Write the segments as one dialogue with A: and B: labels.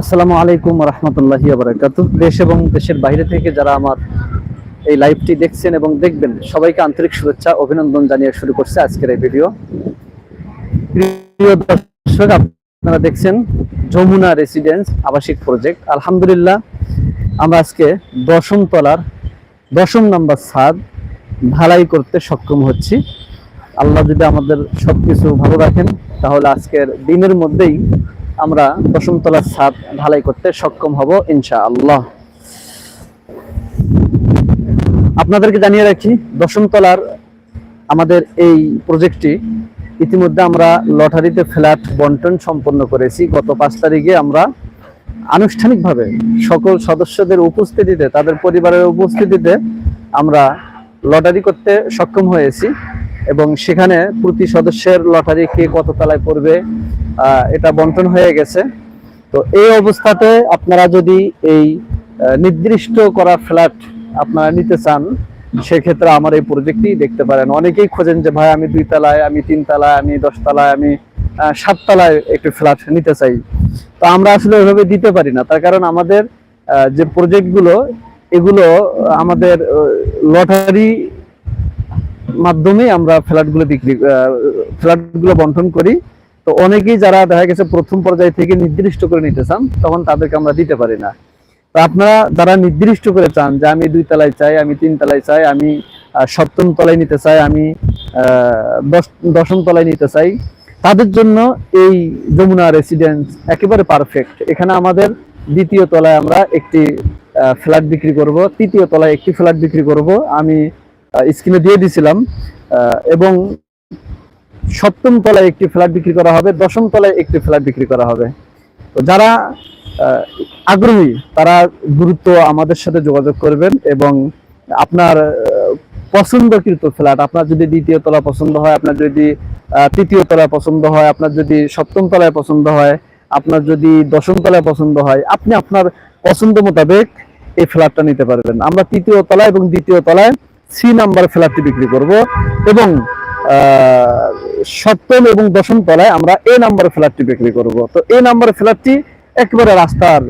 A: আসসালামু আলাইকুম রহমতুল্লাহি বারাকাতু। দেশ এবং দেশের বাইরে থেকে যারা আমার এই লাইভটি দেখছেন এবং দেখবেন, সবাইকে আন্তরিক শুভেচ্ছা, অভিনন্দন জানিয়ে শুরু করছে আজকের এই ভিডিও। প্রিয় দর্শক, আপনারা দেখছেন যমুনা রেসিডেন্স আবাসিক প্রজেক্ট। আলহামদুলিল্লাহ, আমরা আজকে দশম তলার দশম নাম্বার ছাদ ঢালাই করতে সক্ষম হচ্ছি। আল্লাহ যদি আমাদের সবকিছু ভালো রাখেন, তাহলে আজকের দিনের মধ্যেই আমরা দশম তলার ছাদ ঢালাই করতে সক্ষম হব ইনশা আল্লাহ আপনাদেরকে জানিয়ে রাখি দশম তলার আমাদের এই প্রজেক্টটি ইতিমধ্যে আমরা লটারিতে ফ্ল্যাট বন্টন সম্পন্ন করেছি। গত পাঁচ তারিখে আমরা আনুষ্ঠানিকভাবে সকল সদস্যদের উপস্থিতিতে, তাদের পরিবারের উপস্থিতিতে আমরা লটারি করতে সক্ষম হয়েছি। এবং সেখানে প্রতি সদস্যের লটারি কে কত তলায় পড়বে এটা বন্টন হয়ে গেছে। তো এই অবস্থাতে আপনারা যদি এই নির্দিষ্ট করা ফ্ল্যাট আপনারা নিতে চান, সেক্ষেত্রে আমার এই প্রজেক্টটি দেখতে পারেন। অনেকেই খোঁজেন যে, ভাই, আমি দুই তালায়, আমি তিন তলায়, আমি দশ তলায়, আমি সাত তলায় একটি ফ্ল্যাট নিতে চাই। তো আমরা আসলে ওইভাবে দিতে পারি না। তার কারণ আমাদের যে প্রজেক্টগুলো, এগুলো আমাদের লটারি মাধ্যমে আমরা ফ্ল্যাটগুলো বিক্রি ফ্ল্যাটগুলো বন্টন করি। তো অনেকেই যারা দেখা গেছে প্রথম পর্যায় থেকে নির্দিষ্ট করে নিতে চান, তখন তাদেরকে আমরা দিতে পারি না। তো আপনারা যারা নির্দিষ্ট করে চান যে আমি দুই তলায় চাই, আমি তিন তলায় চাই, আমি সপ্তম তলায় নিতে চাই, আমি দশ, দশম তলায় নিতে চাই, তাদের জন্য এই যমুনা রেসিডেন্স একেবারে পারফেক্ট এখানে আমাদের দ্বিতীয় তলায় আমরা একটি ফ্ল্যাট বিক্রি করব, তৃতীয় তলায় একটি ফ্ল্যাট বিক্রি করব। আমি স্ক্রিনে দিয়ে দিছিলাম এবং সপ্তম তলায় একটি ফ্ল্যাট বিক্রি করা হবে, দশম তলায় একটি ফ্ল্যাট বিক্রি করা হবে। তো যারা আগ্রহী, তারা গুরুত্ব আমাদের সাথে যোগাযোগ করবেন এবং আপনার পছন্দকৃত ফ্ল্যাট, আপনার যদি দ্বিতীয় তলা পছন্দ হয়, আপনার যদি তৃতীয় তলায় পছন্দ হয়, আপনার যদি সপ্তম তলায় পছন্দ হয়, আপনার যদি দশম তলায় পছন্দ হয়, আপনি আপনার পছন্দ মোতাবেক এই ফ্ল্যাটটা নিতে পারবেন। আমরা তৃতীয় তলায় এবং দ্বিতীয় তলায় সি নাম্বার ফ্ল্যাটটি বিক্রি করব এবং সপ্তম এবং দশম তলায় আমরা এ নাম্বার ফ্ল্যাটটি বিক্রি করব। তো এ নাম্বার ফ্ল্যাটটি একেবারে রাস্তার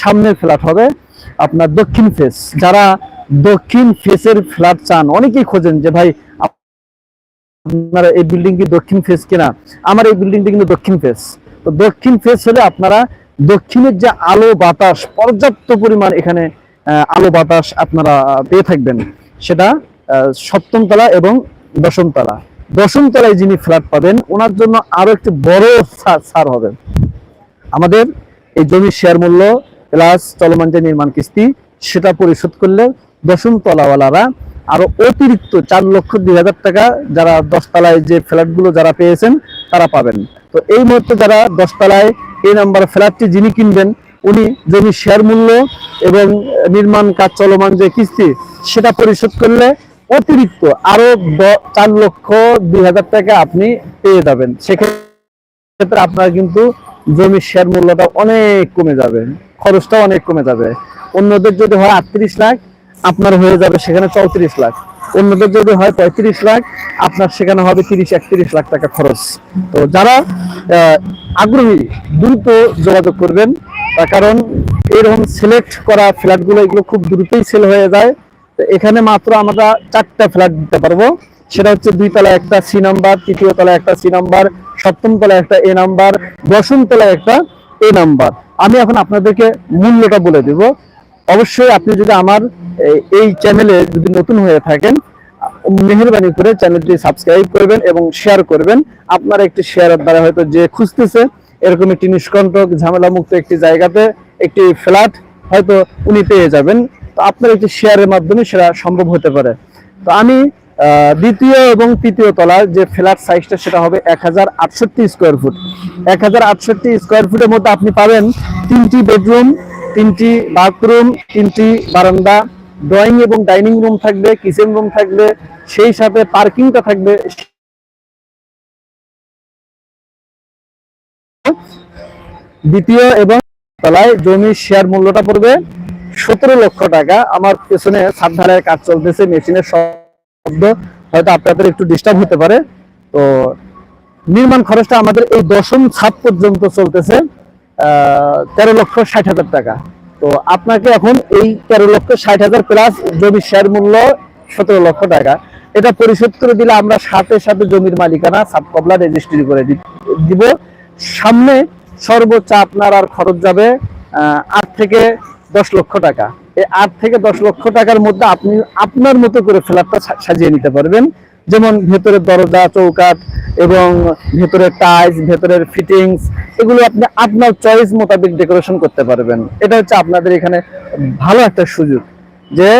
A: সামনের ফ্ল্যাট হবে। আপনার দক্ষিণ ফেস যারা দক্ষিণ ফেসের ফ্ল্যাট চান, অনেকেই খোঁজেন যে, ভাই, আপনারা এই বিল্ডিং কি দক্ষিণ ফেস কিনা? আমার এই বিল্ডিংটি কিন্তু দক্ষিণ ফেস তো দক্ষিণ ফেস হলে আপনারা দক্ষিণের যে আলো বাতাস, পর্যাপ্ত পরিমাণ এখানে আলো বাতাস আপনারা পেয়ে থাকবেন। সেটা সপ্তম তলা এবং দশম তলা দশম তলায় যিনি ফ্ল্যাট পাবেন, ওনার জন্য আরও একটি বড় ছাড় হবে আমাদের এই জমির শেয়ার মূল্য প্লাস চলমান যে নির্মাণ কিস্তি, সেটা পরিশোধ করলে দশম তলাওয়ালারা আরও অতিরিক্ত চার লক্ষ দুই হাজার টাকা যারা দশতলায় যে ফ্ল্যাটগুলো যারা পেয়েছেন, তারা পাবেন। তো এই মুহূর্তে যারা দশতলায় এই নাম্বার ফ্ল্যাটটি যিনি কিনবেন, উনি জমির শেয়ার মূল্য এবং নির্মাণ কাজ চলমান যে কিস্তি সেটা পরিশোধ করলে অতিরিক্ত আরও চার লক্ষ দুই হাজার টাকা আপনি পেয়ে যাবেন। সেক্ষেত্রে আপনার কিন্তু জমির শেয়ার মূল্যটা অনেক কমে যাবে খরচটা অনেক কমে যাবে। অন্যদের যদি হয় আটত্রিশ লাখ, আপনার হয়ে যাবে সেখানে চৌত্রিশ লাখ। অন্যদের যদি হয় পঁয়ত্রিশ লাখ, আপনার সেখানে হবে তিরিশ, একত্রিশ লাখ টাকা খরচ। তো যারা আগ্রহী, দ্রুত যোগাযোগ করবেন কারণ এরকম সিলেক্ট করা ফ্ল্যাটগুলো এগুলো খুব দ্রুতই সেল হয়ে যায়। এখানে মাত্র আমরা চারটা ফ্ল্যাট দিতে পারব। সেটা হচ্ছে দুই তলায় একটা সি নাম্বার তৃতীয় তলায় একটা সি নাম্বার সপ্তম তলায় একটা এ নাম্বার দশম তলা একটা এ নাম্বার আমি এখন আপনাদেরকে মূল্যটা বলে দিব। অবশ্যই আপনি যদি আমার এই- চ্যানেলে যদি নতুন হয়ে থাকেন, মেহরবানি করে চ্যানেলটি সাবস্ক্রাইব করবেন এবং শেয়ার করবেন। আপনার একটি শেয়ারের দ্বারা হয়তো যে খুঁজতেছে, এরকম একটি নিষ্কণ্টক ঝামেলা মুক্ত একটি জায়গাতে একটি ফ্ল্যাট হয়তো উনি পেয়ে যাবেন। তো আপনার একটি শেয়ারের মাধ্যমে সেটা সম্ভব হতে পারে। তো আমি দ্বিতীয় এবং তৃতীয় তলার যে ফ্ল্যাট সাইজটা সেটা হবে এক হাজার আটষট্টি স্কোয়ার ফুট এক হাজার আটষট্টি স্কোয়ার ফুটের মধ্যে আপনি পাবেন তিনটি বেডরুম তিনটি বাথরুম তিনটি বারান্দা ড্রয়িং এবং ডাইনিং রুম থাকবে কিচেন রুম থাকবে, সেই সাথে পার্কিংটা থাকবে। দ্বিতীয় এবং তলায় জমির শেয়ার মূল্যটা পড়বে সতেরো লক্ষ টাকা। আমার পেছনে ঢালাইয়ের কাজ চলতেছে, মেশিনের শব্দ। হয়তো আপনাদের একটু ডিস্টার্ব হতে পারে। তো নির্মাণ খরচটা আমাদের এই দশম ছাদ পর্যন্ত চলতেছে তেরো লক্ষ ষাট হাজার টাকা। তো আপনাকে এখন এই তেরো লক্ষ ষাট হাজার প্লাস জমির শেয়ার মূল্য সতেরো লক্ষ টাকা। এটা পরিশোধ করে দিলে আমরা সাথে সাথে জমির মালিকানা সাবকবলা রেজিস্ট্রি করে দিব। সামনে সর্বোচ্চ আপনার আর খরচ যাবে আট থেকে দশ লক্ষ টাকা। এই আট থেকে দশ লক্ষ টাকার মধ্যে আপনি আপনার মতো করে ফ্ল্যাটটা সাজিয়ে নিতে পারবেন। যেমন ভেতরের দরজা চৌকাট এবং ভেতরের টাইলস, ভেতরের ফিটিংস, এগুলো আপনি আপনার চয়েস মোতাবেক ডেকোরেশন করতে পারবেন। এটা হচ্ছে আপনাদের এখানে ভালো একটা সুযোগ যে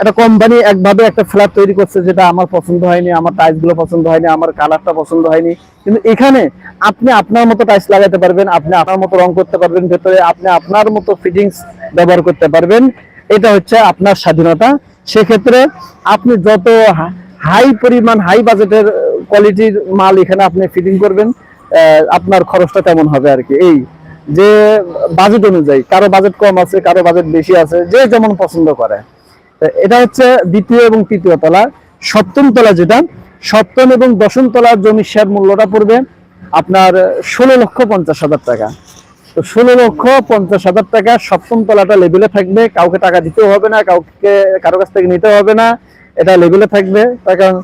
A: একটা কোম্পানি একভাবে একটা ফ্ল্যাট তৈরি করছে যেটা আমার পছন্দ হয়নি, আমার টাইলসগুলো পছন্দ হয়নি, আমার কালারটা পছন্দ হয়নি। কিন্তু এখানে আপনি আপনার মতো টাইলস লাগাতে পারবেন, আপনি আপনার মতো রং করতে পারবেন, ভেতরে আপনি আপনার মতো ফিটিংস ব্যবহার করতে পারবেন। এটা হচ্ছে আপনার স্বাধীনতা। সেক্ষেত্রে আপনি যত হাই পরিমাণ হাই বাজেটের কোয়ালিটির মাল এখানে আপনি ফিটিং করবেন আপনার খরচটা তেমন হবে আর কি। এই যে বাজেট অনুযায়ী, কারও বাজেট কম আছে, কারও বাজেট বেশি আছে, যে যেমন পছন্দ করে। এটা হচ্ছে দ্বিতীয় এবং তৃতীয় তলা। সপ্তম তলা যেটা, সপ্তম এবং দশম তলার জমির শেয়ার মূল্যটা পড়বে আপনার ষোলো লক্ষ পঞ্চাশ হাজার টাকা। তো ষোলো লক্ষ পঞ্চাশ হাজার টাকা, সপ্তম তলাটা লেভেলে থাকবে, কাউকে টাকা দিতেও হবে না, কাউকে, কারও কাছ থেকে নিতে হবে না, এটা লেভেলে থাকবে। তার কারণ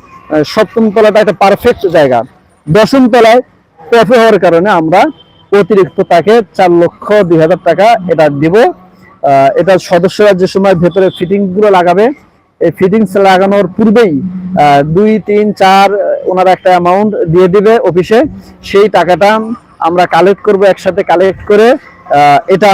A: সপ্তম তলাটা একটা পারফেক্ট জায়গা। দশম তলায় টপে হওয়ার কারণে আমরা অতিরিক্ত তাকে চার লক্ষ দুই হাজার টাকা এটা দিব। এটা সদস্যরা যে সময় ভেতরে ফিটিংগুলো লাগাবে, এই ফিটিংস লাগানোর পূর্বেই দুই, তিন, চার, ওনারা একটা অ্যামাউন্ট দিয়ে দিবে অফিসে সেই টাকাটা আমরা কালেক্ট করব একসাথে কালেক্ট করে এটা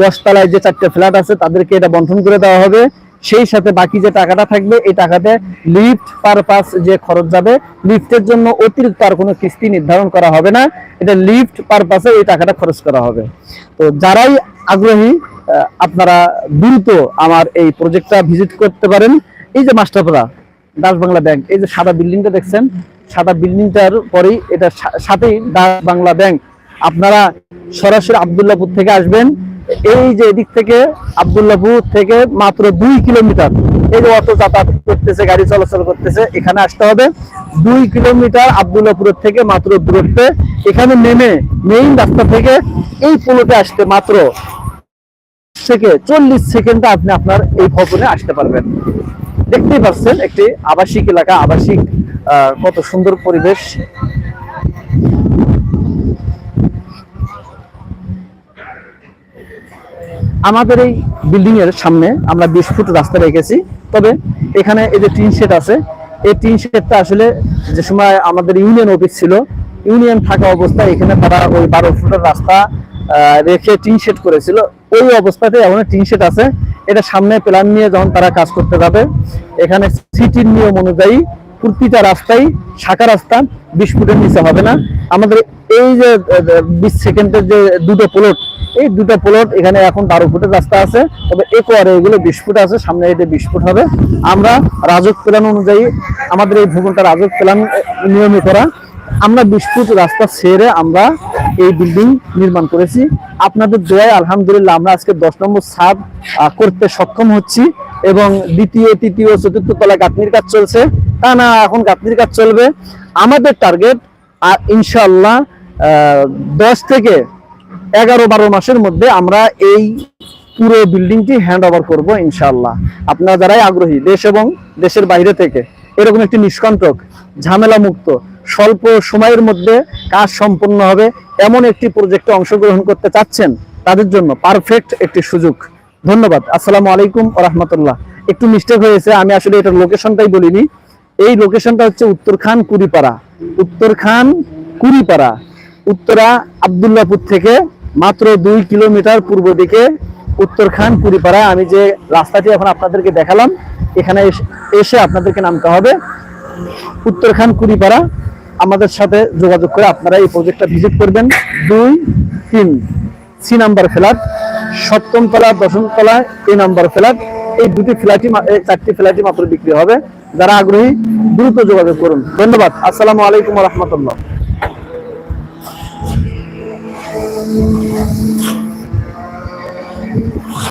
A: দশতলায় যে চারটে ফ্ল্যাট আছে, তাদেরকে এটা বন্টন করে দেওয়া হবে। সেই সাথে বাকি যে টাকাটা থাকবে, এই টাকাতে লিফট পারপাস যে খরচ যাবে লিফটের জন্য অতিরিক্ত আর কোনো কিস্তি নির্ধারণ করা হবে না। এটা লিফট পারপাসে এই টাকাটা খরচ করা হবে। তো যারাই আগ্রহী আপনারা দ্রুত আমার এই প্রজেক্টটা ভিজিট করতে পারেন। এই যে মাস্টারপাড়া দাস বাংলা ব্যাংক, এই যে সাদা বিল্ডিংটা দেখছেন, সাদা বিল্ডিংটার পরেই এটা সাথেই দাস বাংলা ব্যাংক। আপনারা সরাসরি আবদুল্লাপুর থেকে আসবেন। এই যে এদিক থেকে আবদুল্লাপুর থেকে মাত্র দুই কিলোমিটার, এই যে অটো যাতায়াত করতেছে, গাড়ি চলাচল করতেছে, এখানে আসতে হবে। দুই কিলোমিটার আবদুল্লাপুরের থেকে মাত্র দূরত্বে। এখানে নেমে মেইন রাস্তা থেকে এই পোলোতে আসতে মাত্র থেকে চল্লিশ সেকেন্ডে আপনি আপনার এই ভবনে আসতে পারবেন। দেখতেই পাচ্ছেন একটি আবাসিক এলাকা, আবাসিক কত সুন্দর পরিবেশ। আমাদের এই বিল্ডিং এর সামনে আমরা বিশ ফুট রাস্তা রেখেছি, তবে এখানে এই যে টিন শেড আছে, এই টিন শেডটা আসলে যে সময় আমাদের ইউনিয়ন অফিস ছিল, ইউনিয়ন থাকা অবস্থায় এখানে তারা ওই বারো ফুটের রাস্তা রেখে টিন শেড করেছিল। ওই অবস্থাতে এখন টিন শেড আছে। এটা সামনে প্ল্যান নিয়ে যখন তারা কাজ করতে যাবে, এখানে সিটির নিয়ম অনুযায়ী প্রতিটা রাস্তায় শাখা রাস্তা বিশ ফুটের নিচে হবে না। আমাদের এই যে, বিশ সেকেন্ডের যে দুটো প্লট এই দুটো প্লট এখানে এখন বারো ফুটের রাস্তা আছে, তবে একোয়ারে এগুলো বিশ ফুট আছে, সামনে এটা বিশ ফুট হবে। আমরা রাজক প্ল্যান অনুযায়ী আমাদের এই ভবনটা রাজক প্ল্যান নিয়মে করা। আমরা বিশ ফুট রাস্তা ছেড়ে আমরা এই বিল্ডিং নির্মাণ করেছি। আপনাদের দোয়ায় আলহামদুলিল্লাহ আমরা আজকে দশ নম্বর ছাদ করতে সক্ষম হচ্ছি এবং দ্বিতীয়, তৃতীয়, চতুর্থ তলায় গাঁথনির কাজ চলছে। তা না, এখন গাঁথনির কাজ চলবে। আমাদের টার্গেট আর ইনশাল্লাহ দশ থেকে এগারো, বারো মাসের মধ্যে আমরা এই পুরো বিল্ডিংটি হ্যান্ড ওভার করব ইনশাল্লাহ আপনারা যারাই আগ্রহী, দেশ এবং দেশের বাইরে থেকে, এরকম একটি নিষ্কণ্টক ঝামেলা মুক্ত স্বল্প সময়ের মধ্যে কাজ সম্পন্ন হবে এমন একটি প্রজেক্টে অংশগ্রহণ করতে চাচ্ছেন, তাদের জন্য পারফেক্ট একটি সুযোগ। ধন্যবাদ। আসসালামু আলাইকুম রহমতুল্লাহ। একটু মিস্টেক হয়েছে আমি আসলে এটার লোকেশনটাই বলিনি। এই লোকেশনটা হচ্ছে উত্তরখান কুড়িপাড়া। উত্তরখান কুড়িপাড়া। উত্তরা আবদুল্লাপুর থেকে মাত্র দুই কিলোমিটার পূর্ব দিকে উত্তরখান কুড়িপাড়া। আমি যে রাস্তাটি এখন আপনাদেরকে দেখালাম, এখানে এস- এসে আপনাদেরকে নামতে হবে। উত্তরখান কুড়িপাড়া। আমাদের সাথে যোগাযোগ করে আপনারা এই প্রজেক্টটা ভিজিট করবেন। দুই, তিন, সি নাম্বার ফ্ল্যাট সপ্তম তলা, দশম তলা, এ নাম্বার ফ্ল্যাট এই দুটি ফ্ল্যাটই চারটি ফ্ল্যাটই মাত্র বিক্রি হবে। যারা আগ্রহী, দ্রুত যোগাযোগ করুন। ধন্যবাদ। আসসালামু আলাইকুম রহমতুল্লাহ।